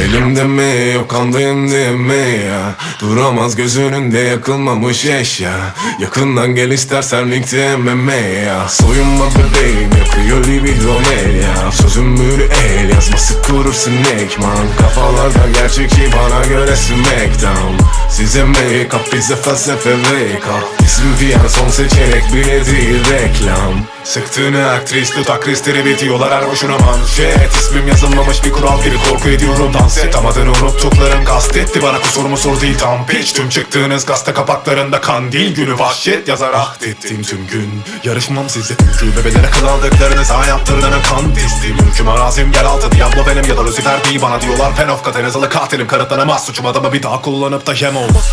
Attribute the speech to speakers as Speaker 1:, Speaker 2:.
Speaker 1: Elimde mi yok kandayım değil mi ya? Duramaz gözünün önünde yakılmamış eşya. Yakından gel istersen linkte MMA ya. Soyunma bebeğim yapıyor libido el ya. Sözüm mürü el yazması kurur sinekman Kafalarda gerçekçi bana göre smackdown Make up bize felsefe wake up İsim fiyan son seçenek bile değil reklam Sıktığını aktris dudak kristleri bitiyorlar her boşuna manşet. İsmim yazılmamış bir kural gibi korku ediyorum dans et. Ama adını unuttuklarım kastetti bana kusurumu sor değil tam piç. Tüm çıktığınız gazete kapaklarında kandil günü vahşet yazar ahdettim tüm gün. Yarışmam size çünkü bebelere kıl aldıklarını sağ yaptırdığını kan testim. Hüküm arazim gel altı Diablo benim ya da Lucifer değil. Bana diyorlar Pen of Katen yazılı katilim kanıtlanamaz suçum adamı bir daha kullanıp da yem olmaz